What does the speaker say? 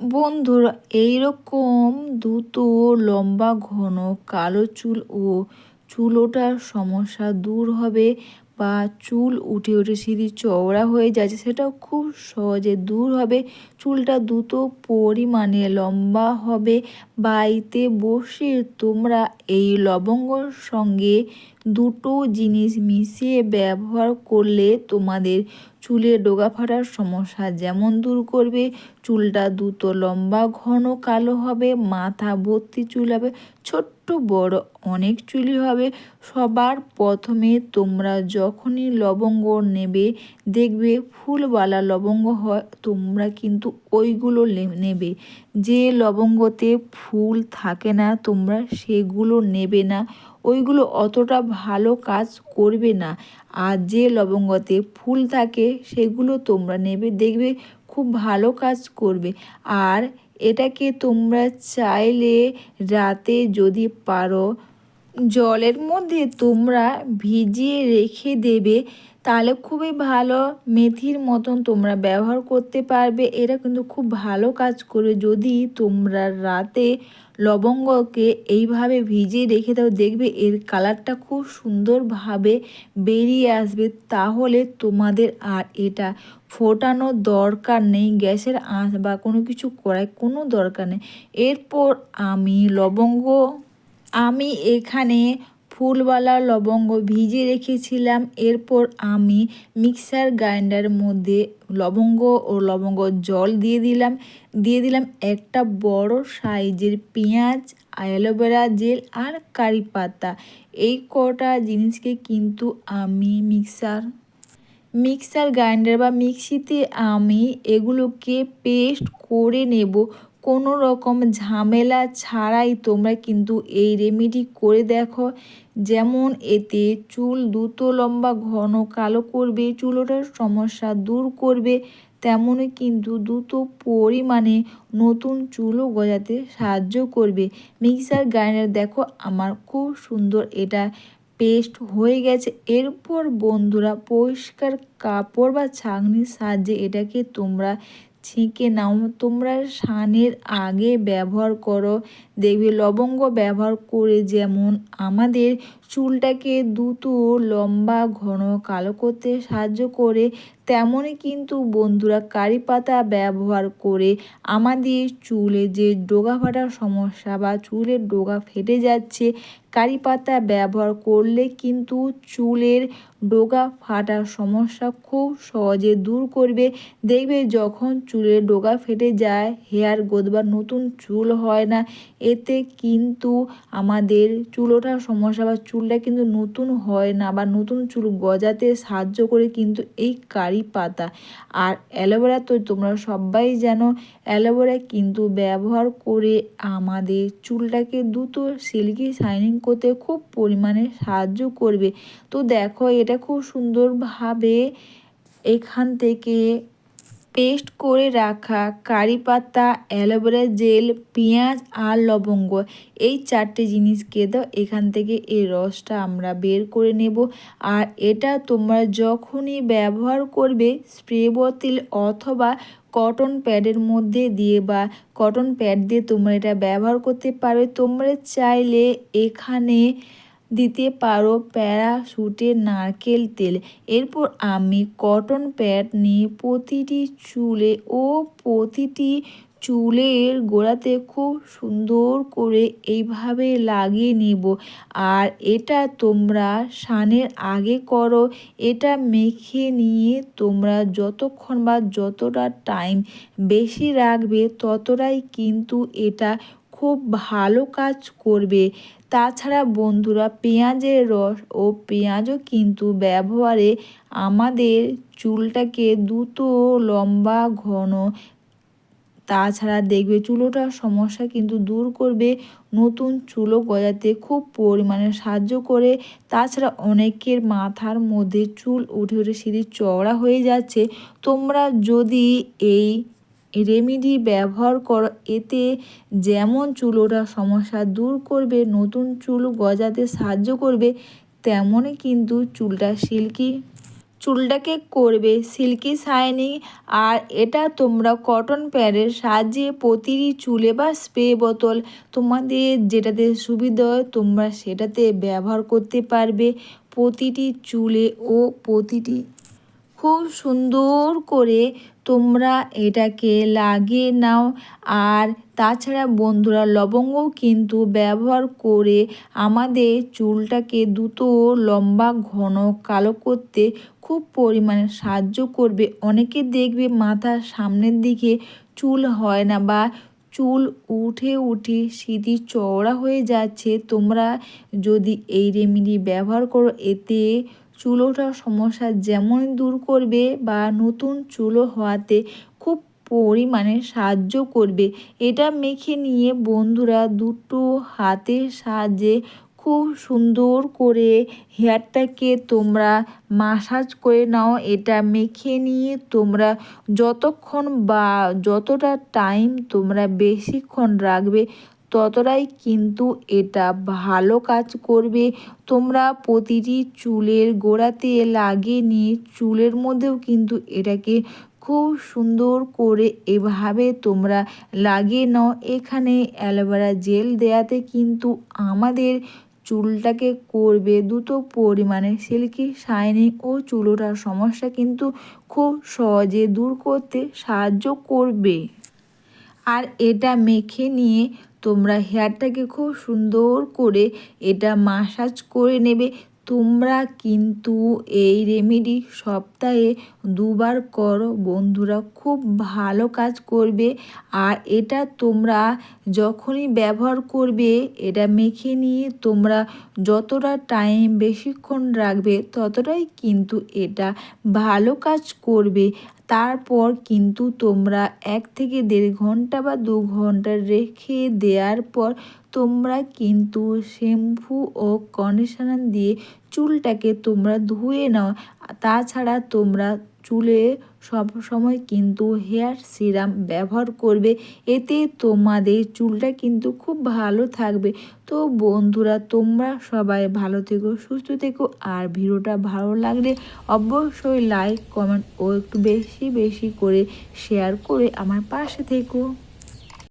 বন্ধুরা এইরকম দুটো লম্বা ঘন কালো চুল ও চুল সমস্যা দূর হবে। বা চুল উঠে উঠে সিঁড়ি চওড়া হয়ে যাচ্ছে, সেটাও খুব সহজে দূর হবে। চুলটা দ্রুত পরিমাণে লম্বা হবে। বাড়িতে বসে তোমরা এই লবঙ্গর সঙ্গে দুটো জিনিস মিশিয়ে ব্যবহার করলে তোমাদের চুলে ডোগা ফাটার সমস্যা যেমন দূর করবে, চুলটা দ্রুত লম্বা, ঘন, কালো হবে, মাথা ভর্তি চুল হবে, ছোট্ট বড় অনেক চুলি হবে। সবার প্রথমে তোমরা যখনই লবঙ্গ নেবে, দেখবে ফুলওয়ালা লবঙ্গ হয়, তোমরা কিন্তু ওইগুলো নেবে। যে লবঙ্গতে ফুল থাকে না, তোমরা সেগুলো নেবে না। ওইগুলো অতটা ভালো কাজ করবে না। আর যে লবঙ্গতে ফুল থাকে, সেগুলো তোমরা নেবে, দেখবে খুব ভালো কাজ করবে। আর এটাকে তোমরা চাইলে রাতে যদি পারো, জলের মধ্যে তোমরা ভিজিয়ে রেখে দেবে, তাহলে খুবই ভালো মেথির মতন তোমরা ব্যবহার করতে পারবে। এরা কিন্তু খুব ভালো কাজ করে যদি তোমরা রাতে লবঙ্গকে এইভাবে ভিজিয়ে রেখে দাও, দেখবে এর কালারটা খুব সুন্দরভাবে বেরিয়ে আসবে। তাহলে তোমাদের আর এটা ফোটানোর দরকার নেই, গ্যাসের আঁচ বা কোনো কিছু করায় কোনো দরকার নেই। এরপর আমি লবঙ্গ, আমি এখানে ফুলওয়ালা লবঙ্গ ভিজিয়ে রেখেছিলাম। এরপর আমি মিক্সার গ্রাইন্ডারের মধ্যে লবঙ্গ ও লবঙ্গ জল দিয়ে দিলাম। দিয়ে দিলাম একটা বড় সাইজের পেঁয়াজ, অ্যালোভেরা জেল আর কারি পাতা। এই কটা জিনিসকে কিন্তু আমি মিক্সার মিক্সার গ্রাইন্ডার বা মিক্সিতে আমি এগুলোকে পেস্ট করে নেব। কোনো রকম ঝামেলা ছাড়াই তোমরা কিন্তু এই রেমেডি করে দেখো। যেমন এতে চুল দ্রুত লম্বা, ঘন, কালো করবে চুল ওঠার সমস্যা দূর করবে, তেমনই কিন্তু দ্রুত পরিমাণে নতুন চুলও গজাতে সাহায্য করবে। মিক্সার গ্রাইন্ডার দেখো আমার খুব সুন্দর এটা পেস্ট হয়ে গেছে। এরপর বন্ধুরা পরিষ্কার কাপড় বা ছাঁকনির সাহায্যে এটাকে তোমরা ছেঁকে নাও। তোমরা সানের আগে ব্যবহার করো। দেখবে লবঙ্গ ব্যবহার করে যেমন আমাদের চুলটাকে দ্রুত লম্বা, ঘন, কালো করতে সাহায্য করে তেমনই কিন্তু বন্ধুরা কারি পাতা ব্যবহার করে আমাদের চুলে যে ডোগা ফাটার সমস্যা বা চুলের ডোগা ফেটে যাচ্ছে, কারি পাতা ব্যবহার করলে কিন্তু চুলের ডোগা ফাটার সমস্যা খুব সহজে দূর করবে। দেখবে যখন চুলের ডোগা ফেটে যায়, হেয়ার বা নতুন চুল হয় না, এতে কিন্তু আমাদের চুল ওঠার সমস্যা বা চুলটা কিন্তু নতুন হয় না বা নতুন চুল গজাতে সাহায্য করে কিন্তু এই কারি পাতা। আর অ্যালোভেরা তো তোমরা সবাই জানো, অ্যালোভেরা কিন্তু ব্যবহার করে আমাদের চুলটাকে দ্রুত সিল্কি শাইনিং করতে খুব পরিমাণে সাহায্য করবে। তো দেখো এটা খুব সুন্দরভাবে এখান থেকে পেস্ট করে রাখা কারি পাতা, অ্যালোভেরা জেল, পেঁয়াজ আর লবঙ্গ। এই চারটে জিনিসকে দাও, এখান থেকে এই রসটা আমরা বের করে নেব। আর এটা তোমরা যখনই ব্যবহার করবে, স্প্রে বোতল অথবা কটন প্যাডের মধ্যে দিয়ে বা কটন প্যাড দিয়ে তোমরা এটা ব্যবহার করতে পারবে। তোমরা চাইলে এখানে দিতে পারো প্যারাশুটের নারকেল তেল। এরপর আমি কটন প্যাড নিয়ে প্রতিটি চুলে ও প্রতিটি চুলের গোড়াতে খুব সুন্দর করে এইভাবে লাগিয়ে নেব। আর এটা তোমরা সানের আগে করো, এটা মেখে নিয়ে তোমরা যতক্ষণ বা যতটা টাইম বেশি রাখবে ততটাই কিন্তু এটা খুব ভালো কাজ করবে। তাছাড়া বন্ধুরা পেঁয়াজের রস ও পেঁয়াজও কিন্তু ব্যবহারে আমাদের চুলটাকে দ্রুত, লম্বা, ঘন, তাছাড়া দেখবে চুলোটার সমস্যা কিন্তু দূর করবে। নতুন চুলো গজাতে খুব পরিমাণে সাহায্য করে। তাছাড়া অনেকের মাথার মধ্যে চুল উঠে উঠে সিঁড়ি চওড়া হয়ে যাচ্ছে। তোমরা যদি এই রেমেডি ব্যবহার করো, এতে যেমন চুল সমস্যা দূর করবে, নতুন চুল গজাতে সাহায্য করবে, তেমনই কিন্তু চুলটা সিল্কি, চুলটাকে করবে সিল্কি শাইনিং। আর এটা তোমরা কটন প্যাডের সাহায্যে প্রতিটি চুলে বা স্প্রে বোতল তোমাদের যেটাতে সুবিধা হয় তোমরা সেটাতে ব্যবহার করতে পারবে প্রতিটি চুলে ও প্রতিটি খুব সুন্দর করে তোমরা এটাকে লাগিয়ে নাও। আর তাছাড়া বন্ধুরা, লবঙ্গও কিন্তু ব্যবহার করে আমাদের চুলটাকে দ্রুত লম্বা, ঘন, কালো করতে খুব পরিমাণে সাহায্য করবে। অনেকে দেখবে মাথার সামনের দিকে চুল হয় না বা চুল উঠে উঠে সিঁধি চওড়া হয়ে যাচ্ছে। তোমরা যদি এই রেমেডি ব্যবহার করো, এতে চুল ওঠার সমস্যা যেমন দূর করবে বা নতুন চুলও হওয়াতে খুব পরিমাণে সাহায্য করবে। এটা মেখে নিয়ে বন্ধুরা দুটো হাতের সাহায্যে খুব সুন্দর করে হেয়ারটাকে তোমরা মাসাজ করে নাও, এটা মেখে নিয়ে তোমরা যতক্ষণ বা যতটা টাইম তোমরা বেশিক্ষণ রাখবে, ততটাই কিন্তু এটা ভালো কাজ করবে। তোমরা প্রতিটি চুলের গোড়াতে লাগিয়ে নিয়ে চুলের মধ্যেও কিন্তু এটাকে খুব সুন্দর করে এভাবে তোমরা লাগিয়ে নাও। এখানে অ্যালোভেরা জেল দেয়াতে কিন্তু আমাদের চুলটাকে করবে দুটো পরিমাণে সিল্কি, শাইনিং ও চুল ওঠার সমস্যা কিন্তু খুব সহজে দূর করতে সাহায্য করবে। আর এটা মেখে নিয়ে তোমরা হেয়ারটাকে খুব সুন্দর করে এটা মাসাজ করে নেবে। তোমরা কিন্তু এই রেমেডি সপ্তাহে দুবার করো। বন্ধুরা, খুব ভালো কাজ করবে। আর এটা তোমরা যখনই ব্যবহার করবে, এটা মেখে নিয়ে তোমরা যতটা টাইম বেশিক্ষণ রাখবে, ততটাই কিন্তু এটা ভালো কাজ করবে। তারপর কিন্তু তোমরা এক থেকে দেড় ঘণ্টা বা দু ঘণ্টা রেখে দেওয়ার পর তোমরা কিন্তু শ্যাম্পু ও কন্ডিশনার দিয়ে চুলটাকে তোমরা ধুয়ে নাও। তাছাড়া তোমরা চুলে সব সময় কিন্তু হেয়ার সিরাম ব্যবহার করবে। এতে তোমাদের চুলটা কিন্তু খুব ভালো থাকবে। তো বন্ধুরা, তোমরা সবাই ভালো থেকো, সুস্থ থেকো। আর ভিডিওটা ভালো লাগলে অবশ্যই লাইক কমেন্ট ও একটু বেশি বেশি করে শেয়ার করে আমার পাশে থেকো।